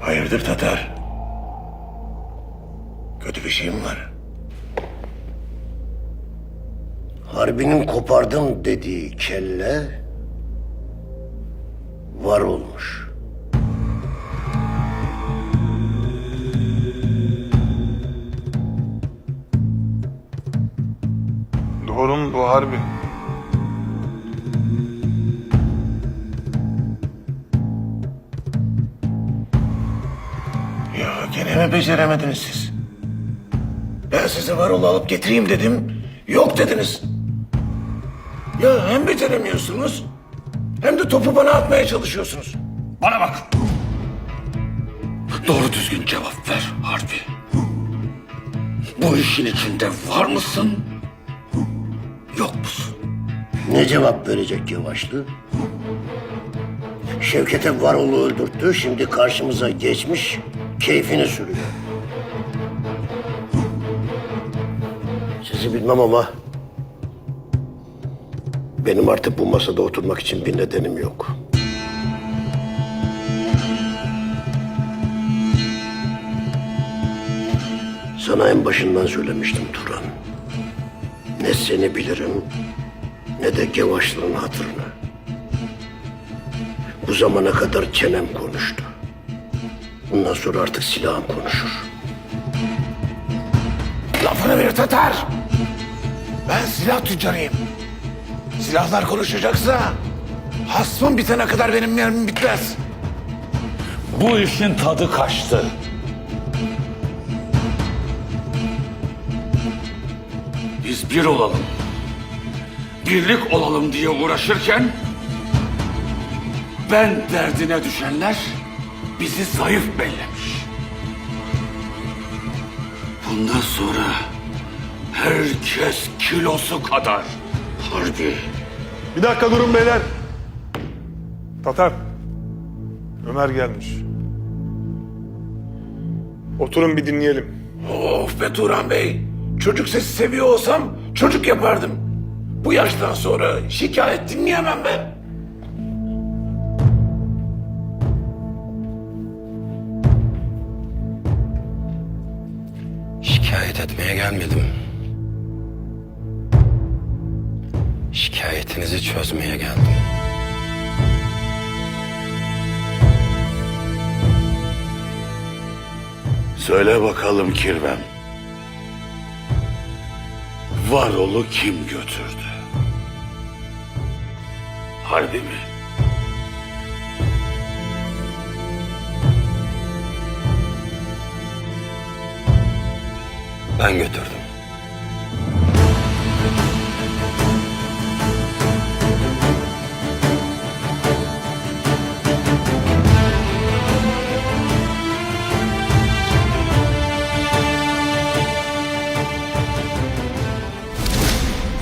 Hayırdır Tatar? Kötü bir şey mi var? Harbinin kopardım dediği kelle var olmuş. Doğru mu bu harbi? Gene mi beceremediniz siz? Ben size Varol'u alıp getireyim dedim. Yok dediniz. Ya hem beceremiyorsunuz hem de topu bana atmaya çalışıyorsunuz. Bana bak. Doğru düzgün cevap ver Harbi. Bu işin içinde var mısın? Yok musun? Ne cevap verecek Yavaşlı? Şevket'e Varol'u öldürttü, şimdi karşımıza geçmiş, keyfini sürüyor. Sizi bilmem ama benim artık bu masada oturmak için bir nedenim yok. Sana en başından söylemiştim Turan. Ne seni bilirim ne de Gevaşlı'nın hatırını. Bu zamana kadar çenem konuştu. Bundan sonra artık silahım konuşur. Lafını bir Tatar. Ben silah tüccarıyım. Silahlar konuşacaksa hasmım bitene kadar benim mermim bitmez. Bu işin tadı kaçtı. Biz bir olalım. Birlik olalım diye uğraşırken ben derdine düşenler bizi zayıf bellemiş. Bundan sonra herkes kilosu kadar harbi. Bir dakika durun beyler. Tatar. Ömer gelmiş. Oturun bir dinleyelim. Of be Turan Bey. Çocuk sesi seviyor olsam çocuk yapardım. Bu yaştan sonra şikayet dinleyemem ben. Etmeye gelmedim. Şikayetinizi çözmeye geldim. Söyle bakalım Kirvem. Varol'u kim götürdü? Harbi mi? Ben götürdüm.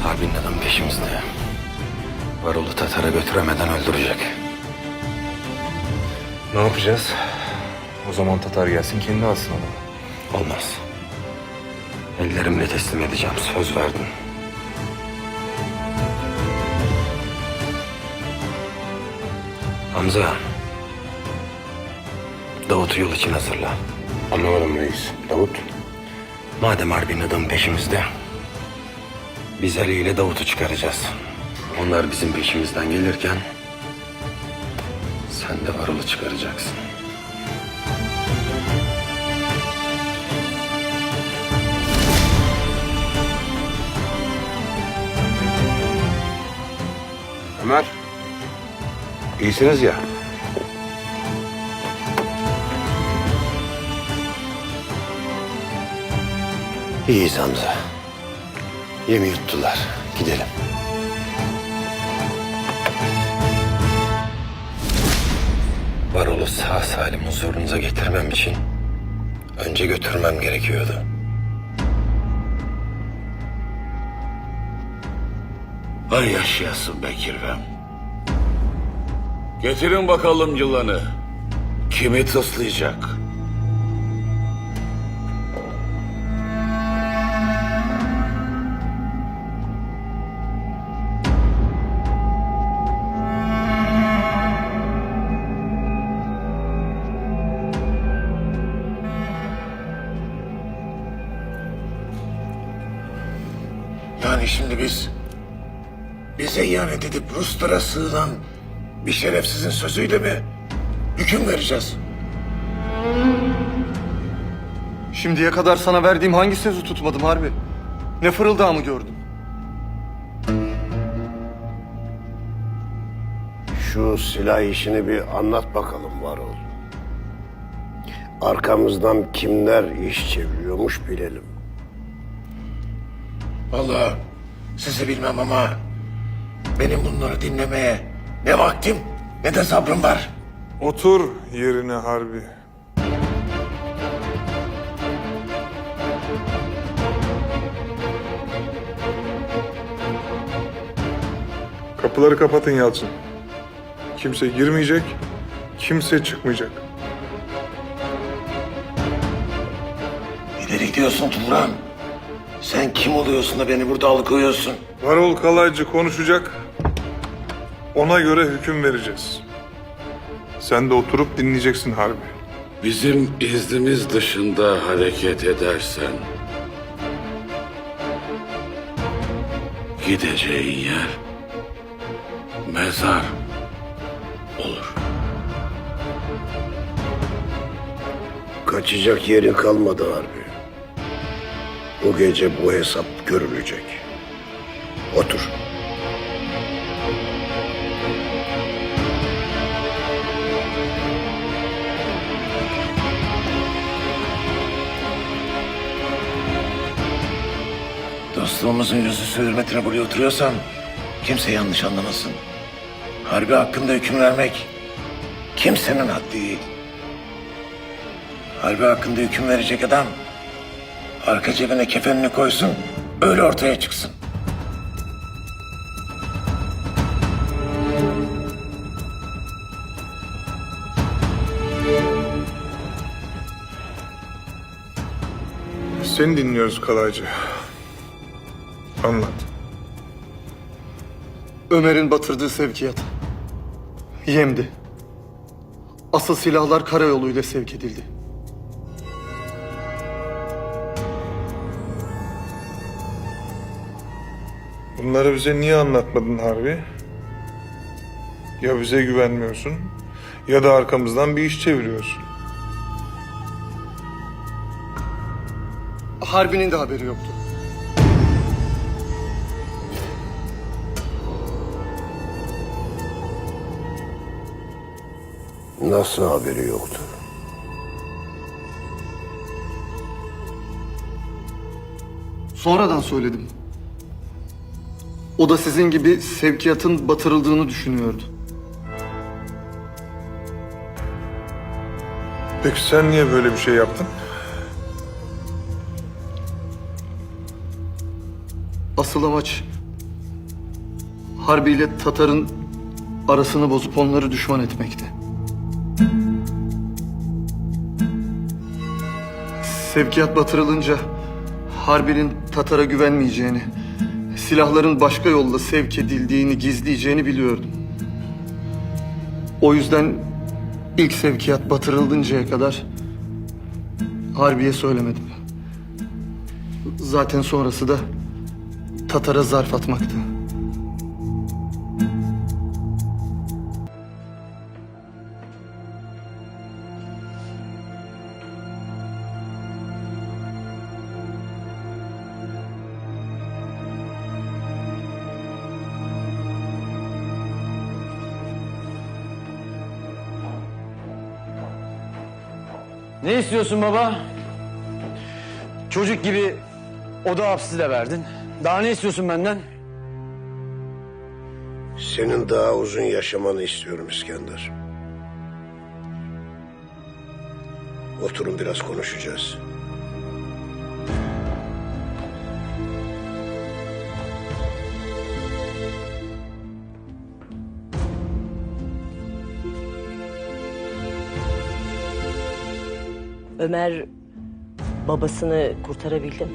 Harbinin adam peşimizde. Varol'u Tatar'a götüremeden öldürecek. Ne yapacağız? O zaman Tatar gelsin kendi alsın onu. Olmaz. Ellerimle teslim edeceğim. Söz verdim. Hamza. Davut'u yol için hazırla. Anlamadım reis. Davut. Madem Harbin adam peşimizde, biz Ali ile Davut'u çıkaracağız. Onlar bizim peşimizden gelirken, sen de Varol'u çıkaracaksın. Ömer. İyisiniz ya. İyiyiz Hamza. Yemi yuttular. Gidelim. Varol'u sağ salim huzurunuza getirmem için önce götürmem gerekiyordu. Yıllar yaşayasın be kirvem. Getirin bakalım yılanı. Kimi tıslayacak? Yani şimdi biz bize ihanet edip Ruslara sığınan bir şerefsizin sözüyle mi hüküm vereceğiz? Şimdiye kadar sana verdiğim hangi sözü tutmadım harbi? Ne fırıldağımı gördün? Şu silah işini bir anlat bakalım Varol. Arkamızdan kimler iş çeviriyormuş bilelim. Vallahi sizi bilmem ama benim bunları dinlemeye ne vaktim ne de sabrım var. Otur yerine Harbi. Kapıları kapatın Yalçın. Kimse girmeyecek, kimse çıkmayacak. İleri gidiyorsun Turan. Sen kim oluyorsun da beni burada alıkoyuyorsun? Varol Kalaycı konuşacak. Ona göre hüküm vereceğiz. Sen de oturup dinleyeceksin Harbi. Bizim iznimiz dışında hareket edersen... ...gideceğin yer... ...mezar olur. Kaçacak yerin kalmadı harbi. Bu gece bu hesap görülecek. Otur. Dostluğumuzun yüzü hürmetine buraya oturuyorsam kimse yanlış anlamasın. Harbi hakkında hüküm vermek kimsenin haddi değil. Harbi hakkında hüküm verecek adam arka cebine kefenini koysun öyle ortaya çıksın. Seni dinliyoruz Kalaycı. Anlat. Ömer'in batırdığı sevkiyat. Yemdi. Asıl silahlar karayoluyla sevk edildi. Bunları bize niye anlatmadın Harbi? Ya bize güvenmiyorsun ya da arkamızdan bir iş çeviriyorsun. Harbi'nin de haberi yoktu. Nasıl haberi yoktu? Sonradan söyledim. O da sizin gibi sevkiyatın batırıldığını düşünüyordu. Peki sen niye böyle bir şey yaptın? Asıl amaç Harbi ile Tatar'ın arasını bozup onları düşman etmekti. Sevkiyat batırılınca Harbi'nin Tatar'a güvenmeyeceğini, silahların başka yolla sevk edildiğini gizleyeceğini biliyordum. O yüzden ilk sevkiyat batırılıncaya kadar Harbi'ye söylemedim. Zaten sonrası da Tatar'a zarf atmaktı. Ne istiyorsun baba? Çocuk gibi oda hapsi de verdin. Daha ne istiyorsun benden? Senin daha uzun yaşamanı istiyorum İskender. Oturun biraz konuşacağız. Ömer babasını kurtarabildi mi?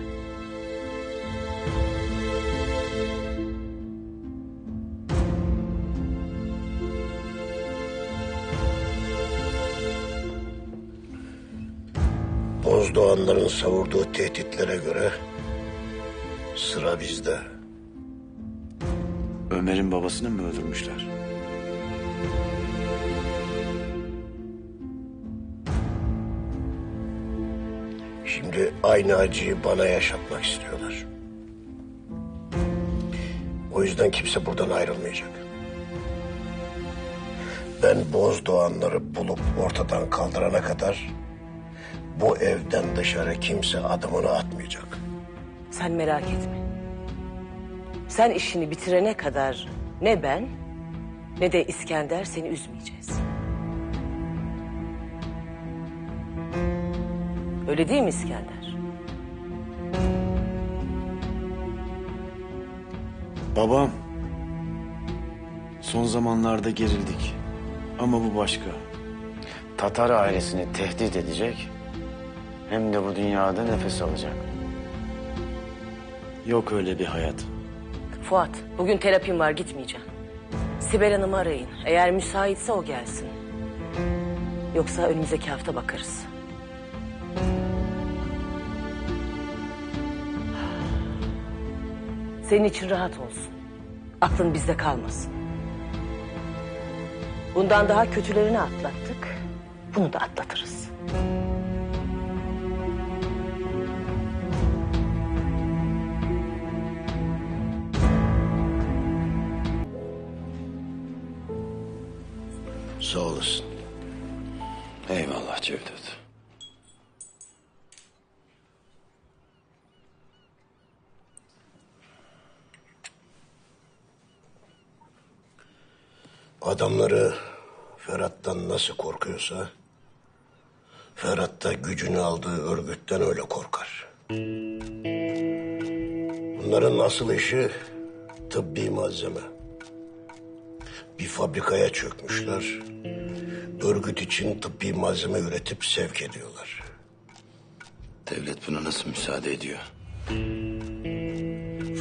Bozdoğanların savurduğu tehditlere göre sıra bizde. Ömer'in babasını mı öldürmüşler? Şimdi aynı acıyı bana yaşatmak istiyorlar. O yüzden kimse buradan ayrılmayacak. Ben Bozdoğanları bulup ortadan kaldırana kadar bu evden dışarı kimse adımını atmayacak. Sen merak etme. Sen işini bitirene kadar ne ben ne de İskender seni üzmeyeceğiz. Öyle değil mi İskender? Babam. Son zamanlarda gerildik. Ama bu başka. Tatar ailesini tehdit edecek. Hem de bu dünyada nefes alacak. Yok öyle bir hayat. Fuat, bugün terapim var gitmeyeceğim. Sibel Hanım'ı arayın. Eğer müsaitse o gelsin. Yoksa önümüzdeki hafta bakarız. Senin için rahat olsun. Aklın bizde kalmasın. Bundan daha kötülerini atlattık. Bunu da atlatırız. Sağ olasın. Eyvallah Cevdet. Adamları Ferhat'tan nasıl korkuyorsa... Ferhat da gücünü aldığı örgütten öyle korkar. Bunların asıl işi tıbbi malzeme. Bir fabrikaya çökmüşler. Örgüt için tıbbi malzeme üretip sevk ediyorlar. Devlet buna nasıl müsaade ediyor?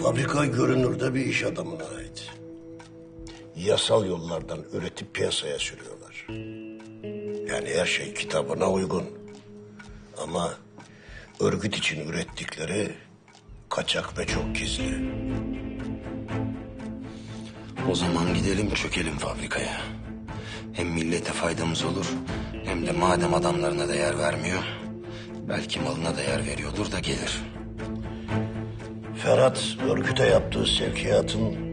Fabrika görünürde bir iş adamına ait. Yasal yollardan üretip piyasaya sürüyorlar. Yani her şey kitabına uygun. Ama örgüt için ürettikleri kaçak ve çok gizli. O zaman gidelim çökelim fabrikaya. Hem millete faydamız olur hem de madem adamlarına değer vermiyor... ...belki malına değer veriyordur da gelir. Ferhat örgüte yaptığı sevkiyatın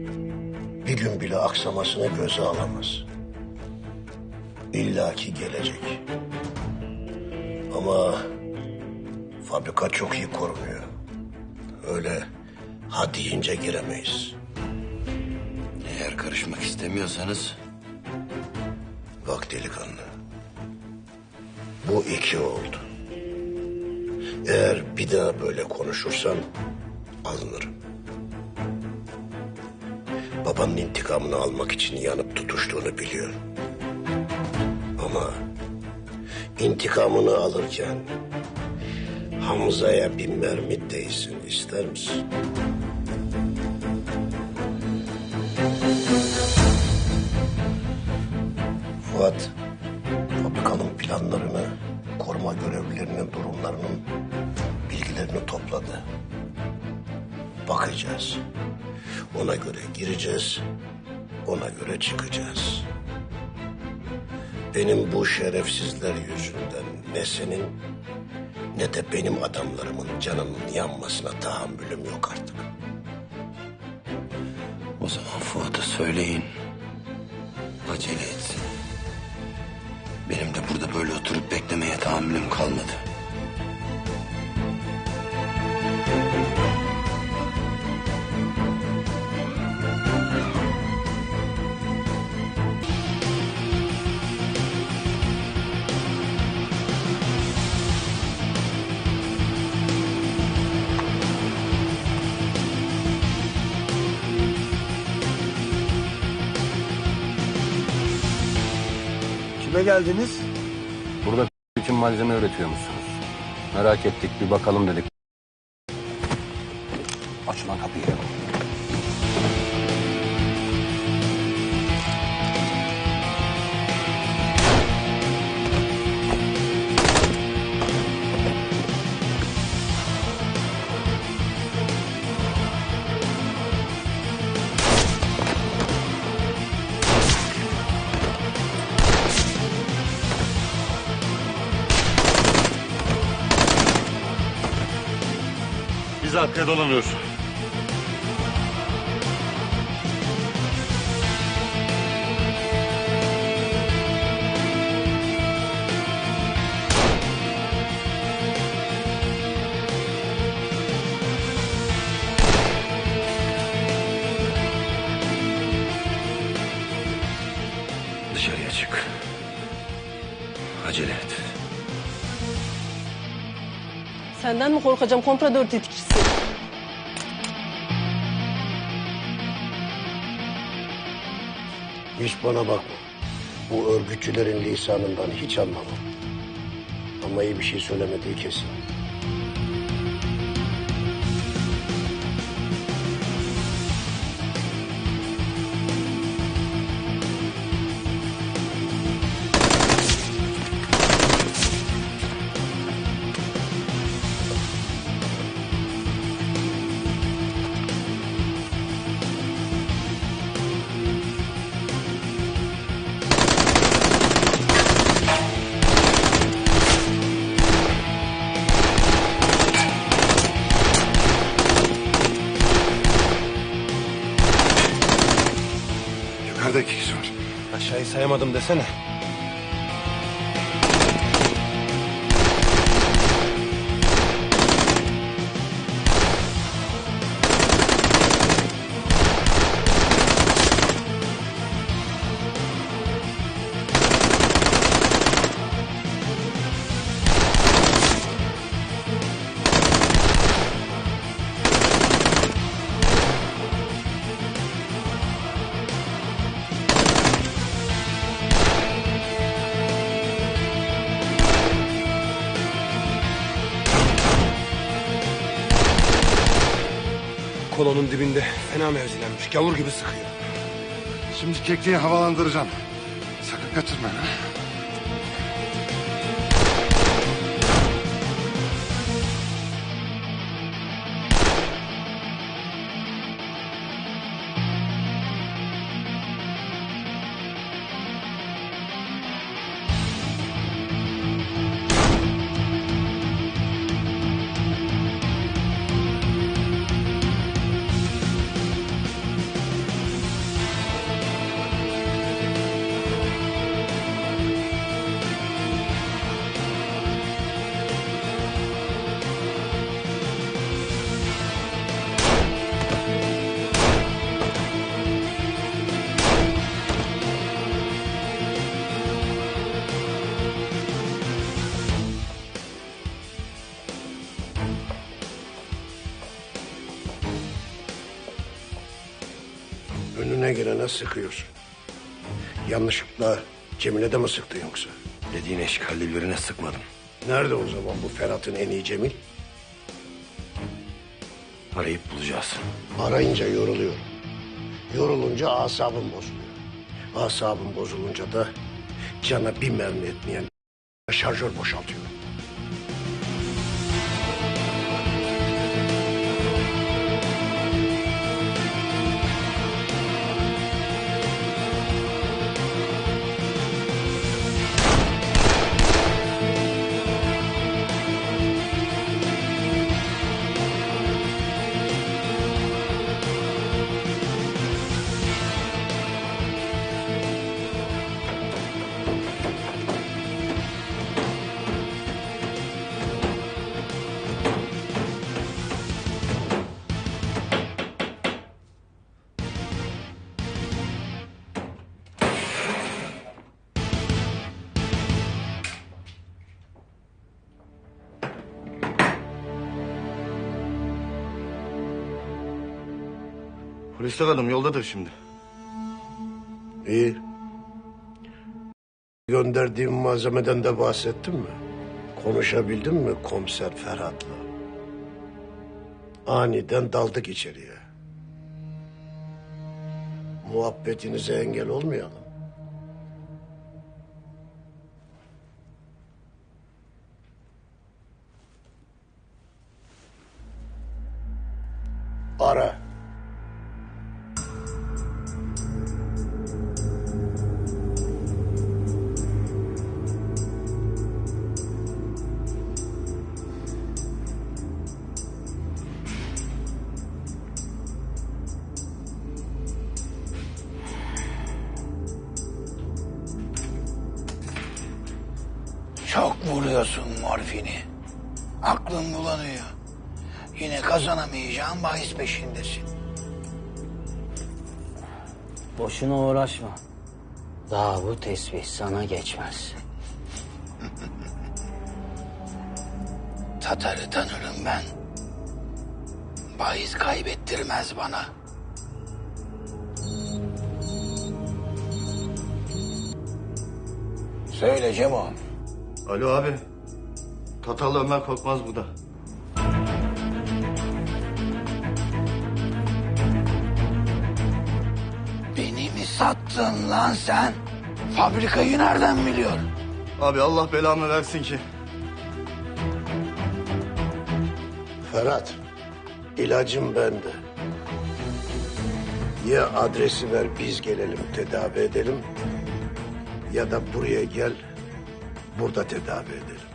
bir gün bile aksamasını göze alamaz. İlla ki gelecek. Ama fabrika çok iyi korunuyor. Öyle ha deyince giremeyiz. Eğer karışmak istemiyorsanız Bak delikanlı. Bu iki oldu. Eğer bir daha böyle konuşursan alınırım. Babanın intikamını almak için yanıp tutuştuğunu biliyorum. Ama intikamını alırken Hamza'ya bir mermi değsin ister misin? Fuat, fabrikanın planlarını, koruma görevlilerinin durumlarının bilgilerini topladı. Bakacağız. Ona göre gireceğiz, ona göre çıkacağız. Benim bu şerefsizler yüzünden ne senin ne de benim adamlarımın canının yanmasına tahammülüm yok artık. o zaman Fuat'a söyleyin. Acele etsin. Benim de burada böyle oturup beklemeye tahammülüm kalmadı. Geldiniz? Burada için malzeme üretiyor musunuz? Merak ettik bir bakalım dedik. Dışarıya çık. Acele et. Senden mi korkacağım komprador tetikçisi? Hiç bana bakma. Bu örgütçülerin lisanından hiç anlamam. Ama iyi bir şey söylemediği kesin. Aşağıyı sayamadım desene. Kolonun dibinde fena mevzilenmiş. Gavur gibi sıkıyor. Şimdi kekliği havalandıracağım. Sakın kaçırma. ha? Girene sıkıyorsun. Yanlışlıkla Cemile de mi sıktın yoksa? Dediğin eşkalli birine sıkmadım. Nerede o zaman bu Ferhat'ın en iyi Cemil? Arayıp bulacağız. Arayınca yoruluyorum. Yorulunca asabım bozuluyor. Asabım bozulunca da cana bir mermi etmeyen şarjör boşaltıyor. Polisler hanım yoldadır şimdi. İyi. Gönderdiğim malzemeden de bahsettin mi? Konuşabildin mi komiser Ferhat'la? Aniden daldık içeriye. Muhabbetinize engel olmayalım. Boşuna uğraşma. Daha bu tesbih sana geçmez. Tatar'ı tanırım ben. Bahis kaybettirmez bana. Söyle Cemo. Alo abi. Tatarlı Ömer Korkmaz bu da. Sattın lan sen? Fabrikayı nereden biliyorsun? Abi Allah belamı versin ki. Ferhat, ilacım bende. Ya adresi ver biz gelelim tedavi edelim ya da buraya gel burada tedavi edelim.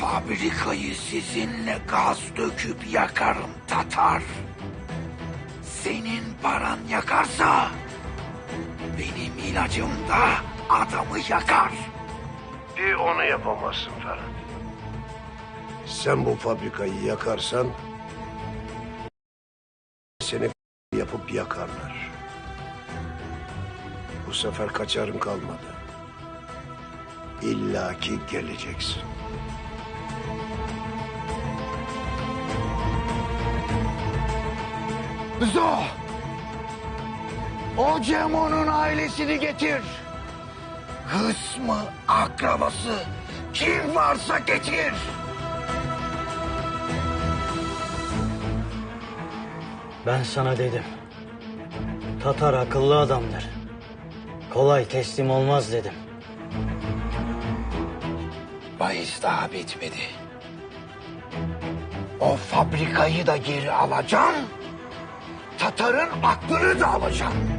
Fabrikayı sizinle gaz döküp yakarım Tatar. Senin paran yakarsa benim ilacım da adamı yakar. Bir onu yapamazsın Ferhat. Sen bu fabrikayı yakarsan seni yapıp yakarlar. Bu sefer kaçarın kalmadı. İlla ki geleceksin. Zo! O Cemo'nun ailesini getir. Hısmı, akrabası, kim varsa getir. Ben sana dedim. Tatar akıllı adamdır. Kolay teslim olmaz dedim. Bahis daha bitmedi. O fabrikayı da geri alacağım. Tatar'ın aklını da alacağım.